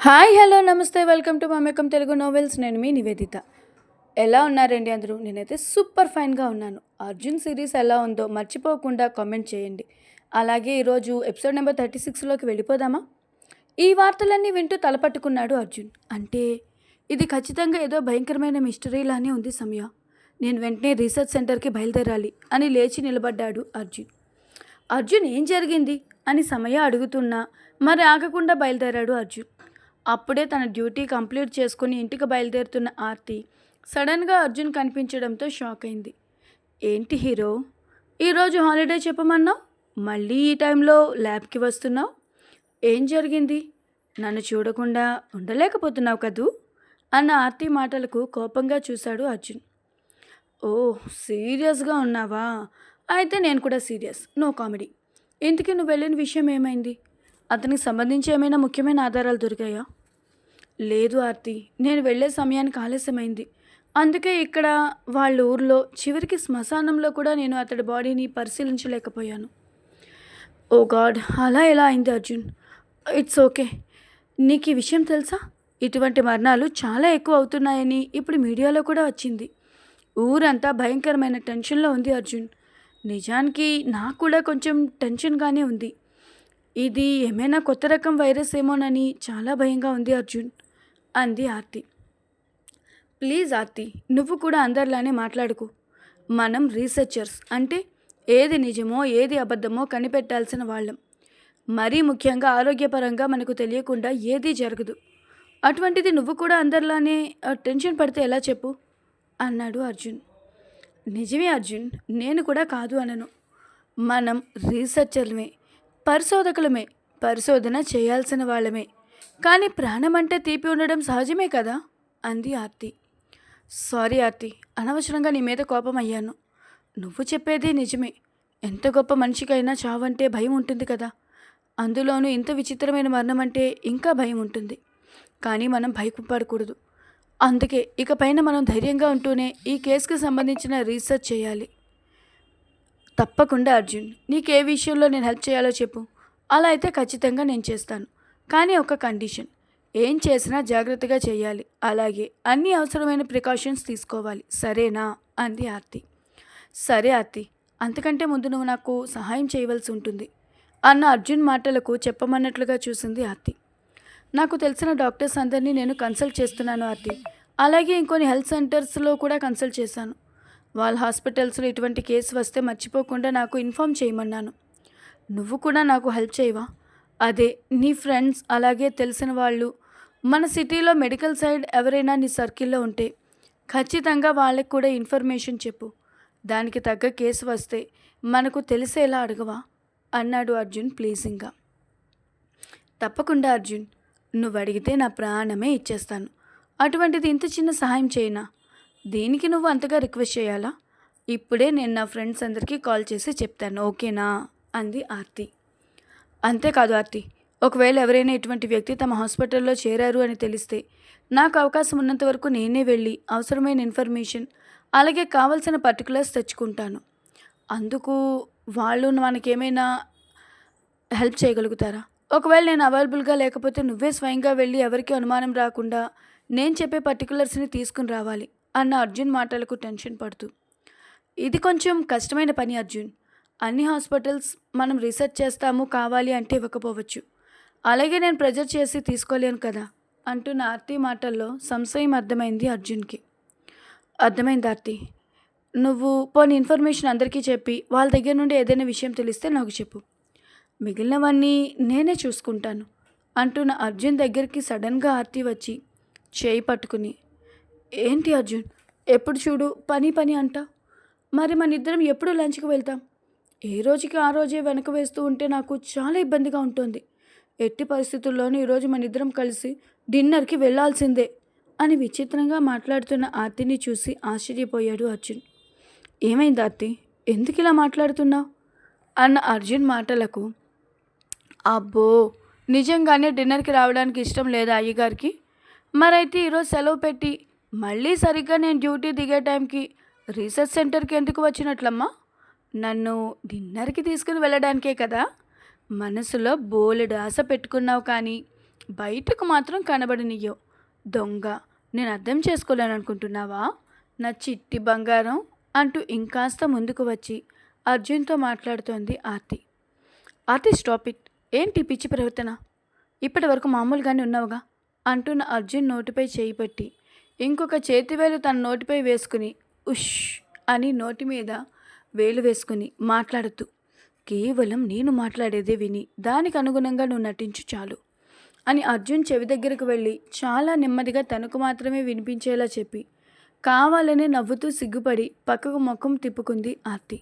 Hi hello నమస్తే welcome to Mamekam Telugu novels నేను మీ నివేదిత. ఎలా ఉన్నారండి అందరూ? నేనైతే సూపర్ ఫైన్గా ఉన్నాను. అర్జున్ సిరీస్ ఎలా ఉందో మర్చిపోకుండా కామెంట్ చేయండి. అలాగే ఈరోజు ఎపిసోడ్ నెంబర్ థర్టీ సిక్స్లోకి వెళ్ళిపోదామా? ఈ వార్తలన్నీ వింటూ తలపట్టుకున్నాడు అర్జున్. అంటే ఇది ఖచ్చితంగా ఏదో భయంకరమైన మిస్టరీలానే ఉంది సమయ. నేను వెంటనే రీసెర్చ్ సెంటర్కి బయలుదేరాలి అని లేచి నిలబడ్డాడు అర్జున్. అర్జున్ ఏం జరిగింది? అని సమయ అడుగుతున్నా మరి ఆగకుండా బయలుదేరాడు అర్జున్. అప్పుడే తన డ్యూటీ కంప్లీట్ చేసుకుని ఇంటికి బయలుదేరుతున్న ఆర్తి సడన్గా అర్జున్ కనిపించడంతో షాక్ అయింది. ఏంటి హీరో? ఈరోజు హాలిడే చెప్పమన్నావు? మళ్ళీ ఈ టైంలో ల్యాబ్కి వస్తున్నావు? ఏం జరిగింది? నన్ను చూడకుండా ఉండలేకపోతున్నావు కదూ? అన్న ఆర్తి మాటలకు కోపంగా చూశాడు అర్జున్. ఓ సీరియస్గా ఉన్నావా? అయితే నేను కూడా సీరియస్. No comedy. ఇంతకీ నువ్వు వెళ్ళిన విషయం ఏమైంది? అతనికి సంబంధించి ఏమైనా ముఖ్యమైన ఆధారాలు దొరికాయా? లేదు ఆర్తి నేను వెళ్ళే సమయానికి ఆలస్యమైంది. అందుకే ఇక్కడ వాళ్ళ ఊర్లో చివరికి శ్మశానంలో కూడా నేను అతడి బాడీని పరిశీలించలేకపోయాను. ఓ గాడ్ అలా ఎలా అయింది అర్జున్? It's okay. నీకు ఈ విషయం తెలుసా? ఇటువంటి మరణాలు చాలా ఎక్కువ అవుతున్నాయని ఇప్పుడు మీడియాలో కూడా వచ్చింది. ఊరంతా భయంకరమైన టెన్షన్లో ఉంది అర్జున్. నిజానికి నాకు కూడా కొంచెం టెన్షన్గానే ఉంది. ఇది ఏమైనా కొత్త రకం వైరస్ ఏమోనని చాలా భయంగా ఉంది అర్జున్. అంది ఆర్తి. ప్లీజ్ ఆర్తి నువ్వు కూడా అందరిలానే మాట్లాడుకు. మనం రీసెర్చర్స్ అంటే ఏది నిజమో ఏది అబద్ధమో కనిపెట్టాల్సిన వాళ్ళం. మరీ ముఖ్యంగా ఆరోగ్యపరంగా మనకు తెలియకుండా ఏదీ జరగదు. అటువంటిది నువ్వు కూడా అందరిలానే టెన్షన్ పడితే ఎలా చెప్పు? అన్నాడు అర్జున్. నిజమే అర్జున్ నేను కూడా కాదు అనను. మనం రీసెర్చర్లమే పరిశోధకులమే పరిశోధన చేయాల్సిన వాళ్ళమే. కానీ ప్రాణం అంటే తీపి ఉండడం సహజమే కదా? అంది ఆర్తి. సారీ ఆర్తి అనవసరంగా నీ మీద కోపం అయ్యాను. నువ్వు చెప్పేది నిజమే. ఎంత గొప్ప మనిషికైనా చావంటే భయం ఉంటుంది కదా? అందులోనూ ఇంత విచిత్రమైన మరణం అంటే ఇంకా భయం ఉంటుంది. కానీ మనం భయపడకూడదు. అందుకే ఇకపైన మనం ధైర్యంగా ఉంటూనే ఈ కేసుకి సంబంధించిన రీసెర్చ్ చేయాలి. తప్పకుండా అర్జున్ నీకు ఏ విషయంలో నేను హెల్ప్ చేయాలో చెప్పు. అలా అయితే ఖచ్చితంగా నేను చేస్తాను. కానీ ఒక కండిషన్. ఏం చేసినా జాగ్రత్తగా చేయాలి. అలాగే అన్ని అవసరమైన ప్రికాషన్స్ తీసుకోవాలి. సరేనా? అంది ఆర్తి. సరే ఆర్తి. అంతకంటే ముందు నువ్వు నాకు సహాయం చేయవలసి ఉంటుంది. అన్న అర్జున్ మాటలకు చెప్పమన్నట్లుగా చూసింది ఆర్తి. నాకు తెలిసిన డాక్టర్స్ అందరినీ నేను కన్సల్ట్ చేస్తున్నాను ఆర్తి. అలాగే ఇంకొన్ని హెల్త్ సెంటర్స్లో కూడా కన్సల్ట్ చేశాను. వాళ్ళ హాస్పిటల్స్లో ఇటువంటి కేసు వస్తే మర్చిపోకుండా నాకు ఇన్ఫామ్ చేయమన్నాను. నువ్వు కూడా నాకు హెల్ప్ చేయవా? అదే నీ ఫ్రెండ్స్ అలాగే తెలిసిన వాళ్ళు. మన సిటీలో మెడికల్ సైడ్ ఎవరైనా నీ సర్కిల్లో ఉంటే ఖచ్చితంగా వాళ్ళకి కూడా ఇన్ఫర్మేషన్ చెప్పు. దానికి తగ్గ కేసు వస్తే మనకు తెలిసేలా అడగవా? అన్నాడు అర్జున్ ప్లీజింగ్గా తప్పకుండా అర్జున్ నువ్వు అడిగితే నా ప్రాణమే ఇచ్చేస్తాను. అటువంటిది ఇంత చిన్న సహాయం చేయనా? దీనికి నువ్వు అంతగా రిక్వెస్ట్ చేయాలా? ఇప్పుడే నేను నా ఫ్రెండ్స్ అందరికీ కాల్ చేసి చెప్తాను ఓకేనా? అంది ఆర్తి. అంతేకాదు ఆర్తి. ఒకవేళ ఎవరైనా ఇటువంటి వ్యక్తి తమ హాస్పిటల్లో చేరారు అని తెలిస్తే నాకు అవకాశం ఉన్నంత వరకు నేనే వెళ్ళి అవసరమైన ఇన్ఫర్మేషన్ అలాగే కావలసిన పర్టికులర్స్ తెచ్చుకుంటాను. అందుకు వాళ్ళు మనకేమైనా హెల్ప్ చేయగలుగుతారా? ఒకవేళ నేను అవైలబుల్గా లేకపోతే నువ్వే స్వయంగా వెళ్ళి ఎవరికి అనుమానం రాకుండా నేను చెప్పే పర్టికులర్స్ని తీసుకుని రావాలి అన్న అర్జున్ మాటలకు టెన్షన్ పడుతూ. ఇది కొంచెం కష్టమైన పని అర్జున్. అన్ని హాస్పిటల్స్ మనం రీసెర్చ్ చేస్తాము కావాలి అంటే ఇవ్వకపోవచ్చు. అలాగే నేను ప్రెజర్ చేసి తీసుకోలేను కదా అంటున్న ఆర్తి మాటల్లో సంశయం అర్థమైంది అర్జున్కి. అర్థమైంది ఆర్తి. నువ్వు పోని ఇన్ఫర్మేషన్ అందరికీ చెప్పి వాళ్ళ దగ్గర నుండి ఏదైనా విషయం తెలిస్తే నాకు చెప్పు. మిగిలినవన్నీ నేనే చూసుకుంటాను అంటున్న అర్జున్ దగ్గరికి సడన్గా ఆర్తి వచ్చి చేయి పట్టుకుని. ఏంటి అర్జున్? ఎప్పుడు చూడు? పని పని అంటా? మరి మన ఇద్దరం ఎప్పుడు లంచ్కి వెళ్తాం? ఏ రోజుకి ఆ రోజే వెనక వేస్తూ ఉంటే నాకు చాలా ఇబ్బందిగా ఉంటుంది. ఎట్టి పరిస్థితుల్లోనూ ఈరోజు మన ఇద్దరం కలిసి డిన్నర్కి వెళ్ళాల్సిందే అని విచిత్రంగా మాట్లాడుతున్న ఆర్తిని చూసి ఆశ్చర్యపోయాడు అర్జున్. ఏమైంది ఆర్తి? ఎందుకు ఇలా మాట్లాడుతున్నావు? అన్న అర్జున్ మాటలకు అబ్బో నిజంగానే డిన్నర్కి రావడానికి ఇష్టం లేదా అయ్యగారికి? మరైతే ఈరోజు సెలవు పెట్టి మళ్ళీ సరిగ్గా నేను డ్యూటీ దిగే టైంకి రీసెర్చ్ సెంటర్కి ఎందుకు వచ్చినట్లమ్మా? నన్ను డిన్నర్కి తీసుకుని వెళ్ళడానికే కదా? మనసులో బోలెడు ఆశ పెట్టుకున్నావు కానీ బయటకు మాత్రం కనబడనియ్యవు. దొంగ నేను అర్థం చేసుకోలేను అనుకుంటున్నావా? నా చిట్టి బంగారం అంటూ ఇంకాస్త ముందుకు వచ్చి అర్జున్తో మాట్లాడుతోంది ఆర్తి. Aarti stop it. ఏంటి పిచ్చి ప్రవర్తన? ఇప్పటి వరకు మామూలుగానే ఉన్నావుగా? అంటున్న అర్జున్ నోటిపై చేయి పెట్టి. ఇంకొక చేతివేలు తన నోటిపై వేసుకుని ఉష్ అని నోటి మీద వేలు వేసుకుని మాట్లాడుతూ కేవలం నేను మాట్లాడేదే విని దానికి అనుగుణంగా నువ్వు నటించు చాలు అని అర్జున్ చెవి దగ్గరకు వెళ్ళి చాలా నెమ్మదిగా తనకు మాత్రమే వినిపించేలా చెప్పి కావాలని నవ్వుతూ సిగ్గుపడి పక్కకు ముఖం తిప్పుకుంది ఆర్తి.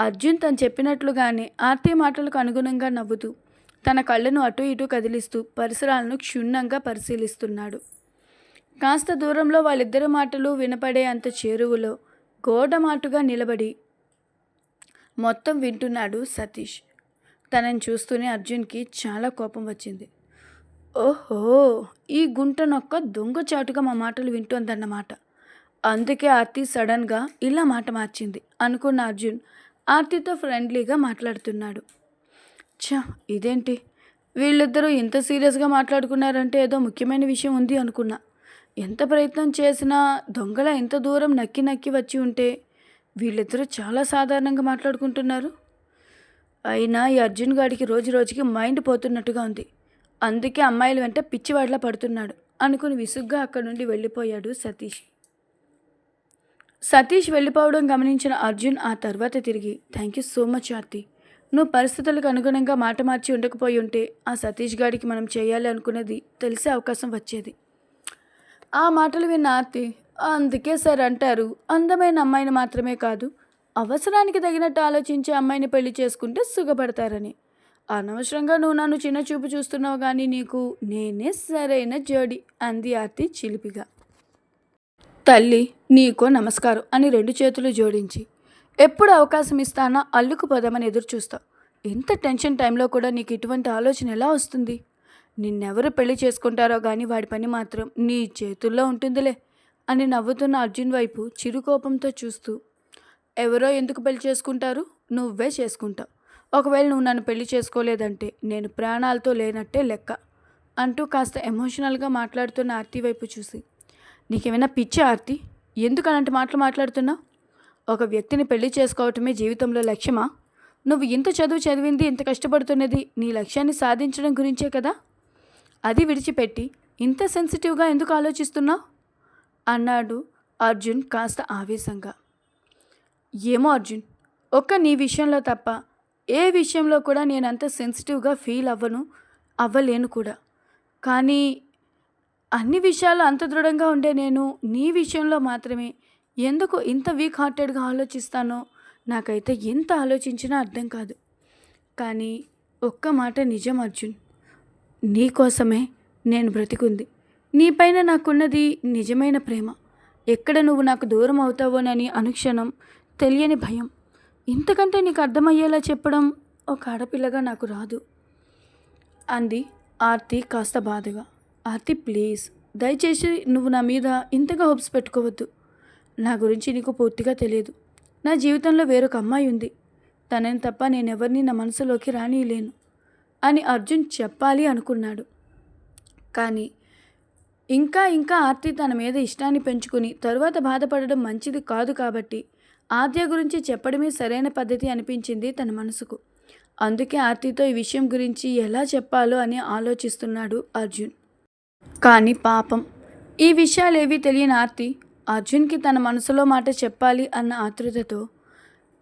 అర్జున్ తను చెప్పినట్లుగానే ఆర్తి మాటలకు అనుగుణంగా నవ్వుతూ తన కళ్ళను అటు ఇటు కదిలిస్తూ పరిసరాలను క్షుణ్ణంగా పరిశీలిస్తున్నాడు. కాస్త దూరంలో వాళ్ళిద్దరి మాటలు వినపడే అంత చేరువలో గోడమాటుగా నిలబడి మొత్తం వింటున్నాడు సతీష్. తనని చూస్తూనే అర్జున్కి చాలా కోపం వచ్చింది. ఓహో ఈ గుంట నొక్క దొంగచాటుగా మా మాటలు వింటోందన్నమాట. అందుకే ఆర్తి సడన్గా ఇలా మాట మార్చింది అనుకున్న అర్జున్ ఆర్తితో ఫ్రెండ్లీగా మాట్లాడుతున్నాడు. ఛ ఇదేంటి? వీళ్ళిద్దరూ ఇంత సీరియస్గా మాట్లాడుకున్నారంటే ఏదో ముఖ్యమైన విషయం ఉంది అనుకున్నా. ఎంత ప్రయత్నం చేసినా దొంగల ఎంత దూరం నక్కి నక్కి వచ్చి ఉంటే వీళ్ళిద్దరూ చాలా సాధారణంగా మాట్లాడుకుంటున్నారు. అయినా ఈ అర్జున్ గాడికి రోజు రోజుకి మైండ్ పోతున్నట్టుగా ఉంది. అందుకే అమ్మాయిల వెంట పిచ్చివాడిలా పడుతున్నాడు అనుకుని విసుగ్గా అక్కడి నుండి వెళ్ళిపోయాడు సతీష్. సతీష్ వెళ్ళిపోవడం గమనించిన అర్జున్ ఆ తర్వాత తిరిగి thank you so much Aarti. నువ్వు పరిస్థితులకు అనుగుణంగా మాట మార్చి ఉండకపోయి ఉంటే ఆ సతీష్ గాడికి మనం చేయాలి అనుకున్నది తెలిసే అవకాశం వచ్చేది. ఆ మాటలు విన్న ఆర్తి అందుకే సార్ అంటారు అందమైన అమ్మాయిని మాత్రమే కాదు అవసరానికి తగినట్టు ఆలోచించే అమ్మాయిని పెళ్ళి చేసుకుంటే సుఖపడతారని. అనవసరంగా నువ్వు నన్ను చిన్న చూపు చూస్తున్నావు కానీ నీకు నేనే సరైన జోడి అంది ఆర్తి చిలిపిగా. తల్లి నీకో నమస్కారం అని రెండు చేతులు జోడించి ఎప్పుడు అవకాశం ఇస్తానా అల్లుకుపోదామని ఎదురు చూస్తావు ఇంత టెన్షన్ టైంలో కూడా నీకు ఇటువంటి ఆలోచన ఎలా వస్తుంది? నిన్నెవరు పెళ్ళి చేసుకుంటారో కానీ వాడి పని మాత్రం నీ చేతుల్లో ఉంటుందిలే. అని నవ్వుతున్న అర్జున్ వైపు చిరుకోపంతో చూస్తూ ఎవరో ఎందుకు పెళ్ళి చేసుకుంటారు? నువ్వే చేసుకుంటావు ఒకవేళ నువ్వు నన్ను పెళ్ళి చేసుకోలేదంటే నేను ప్రాణాలతో లేనట్టే లెక్క అంటూ కాస్త ఎమోషనల్గా మాట్లాడుతున్న ఆర్తి వైపు చూసి నీకేమైనా పిచ్చే ఆర్తి? ఎందుకు అలాంటి మాటలు మాట్లాడుతున్నావు? ఒక వ్యక్తిని పెళ్ళి చేసుకోవటమే జీవితంలో లక్ష్యమా? నువ్వు ఇంత చదువు చదివింది ఇంత కష్టపడుతున్నది నీ లక్ష్యాన్ని సాధించడం గురించే కదా? అది విడిచిపెట్టి ఇంత సెన్సిటివ్గా ఎందుకు ఆలోచిస్తున్నావు? అన్నాడు అర్జున్ కాస్త ఆవేశంగా. ఏమో అర్జున్ ఒక్క నీ విషయంలో తప్ప ఏ విషయంలో కూడా నేను అంత సెన్సిటివ్గా ఫీల్ అవ్వను అవ్వలేను కూడా. కానీ అన్ని విషయాలు అంత దృఢంగా ఉండే నేను నీ విషయంలో మాత్రమే ఎందుకు ఇంత వీక్ హార్టెడ్గా ఆలోచిస్తానో నాకైతే ఎంత ఆలోచించినా అర్థం కాదు. కానీ ఒక్క మాట నిజం అర్జున్ నీకోసమే నేను బ్రతికుంది. నీపైన నాకున్నది నిజమైన ప్రేమ. ఎక్కడ నువ్వు నాకు దూరం అవుతావోనని అనుక్షణం తెలియని భయం. ఇంతకంటే నీకు అర్థమయ్యేలా చెప్పడం ఒక ఆడపిల్లగా నాకు రాదు. అంది ఆర్తి కాస్త బాధగా. ఆర్తి ప్లీజ్ దయచేసి నువ్వు నా మీద ఇంతగా హోప్స్ పెట్టుకోవద్దు. నా గురించి నీకు పూర్తిగా తెలియదు. నా జీవితంలో వేరొక అమ్మాయి ఉంది. తనని తప్ప నేనెవరిని నా మనసులోకి రానియలేను అని అర్జున్ చెప్పాలి అనుకున్నాడు. కానీ ఇంకా ఇంకా ఆర్తి తన మీద ఇష్టాన్ని పెంచుకుని తరువాత బాధపడడం మంచిది కాదు కాబట్టి ఆద్య గురించి చెప్పడమే సరైన పద్ధతి అనిపించింది తన మనసుకు. అందుకే ఆర్తితో ఈ విషయం గురించి ఎలా చెప్పాలో అని ఆలోచిస్తున్నాడు అర్జున్. కానీ పాపం. ఈ విషయాలేవీ తెలియని ఆర్తి అర్జున్కి తన మనసులో మాట చెప్పాలి అన్న ఆతృతతో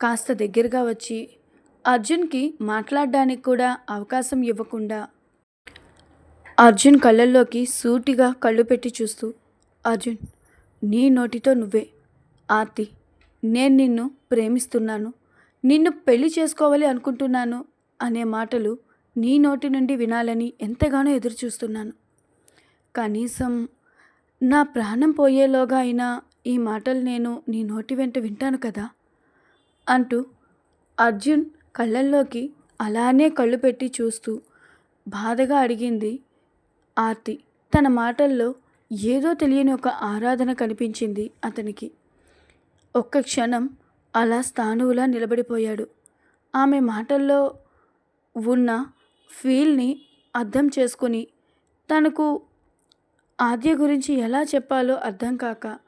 కాస్త దగ్గరగా వచ్చి అర్జున్కి మాట్లాడడానికి కూడా అవకాశం ఇవ్వకుండా అర్జున్ కళ్ళల్లోకి సూటిగా కళ్ళు పెట్టి చూస్తూ అర్జున్ నీ నోటితో నువ్వే. ఆర్తి నేను నిన్ను ప్రేమిస్తున్నాను. నిన్ను పెళ్ళి చేసుకోవాలి అనుకుంటున్నాను అనే మాటలు నీ నోటి నుండి వినాలని ఎంతగానో ఎదురు చూస్తున్నాను కనీసం నా ప్రాణం పోయేలోగా అయినా ఈ మాటలు నేను నీ నోటి వెంట వింటాను కదా? అంటూ అర్జున్ కళ్ళల్లోకి అలానే కళ్ళు పెట్టి చూస్తూ బాధగా అడిగింది ఆర్తి తన మాటల్లో ఏదో తెలియని ఒక ఆరాధన కనిపించింది అతనికి. ఒక్క క్షణం అలా స్థానువులా నిలబడిపోయాడు. ఆమె మాటల్లో ఉన్న ఫీల్ని అర్థం చేసుకుని తనకు ఆద్య గురించి ఎలా చెప్పాలో అర్థం కాక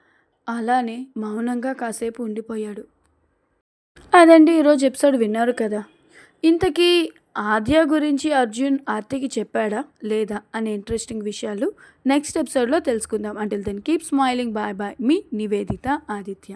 అలానే మౌనంగా కాసేపు ఉండిపోయాడు. అదండి ఈరోజు ఎపిసోడ్ విన్నారు కదా. ఇంతకీ ఆద్య గురించి అర్జున్ ఆర్తికి చెప్పాడా లేదా అనే ఇంట్రెస్టింగ్ విషయాలు నెక్స్ట్ ఎపిసోడ్లో తెలుసుకుందాం. Until then keep smiling bye bye మీ నివేదిత ఆదిత్య.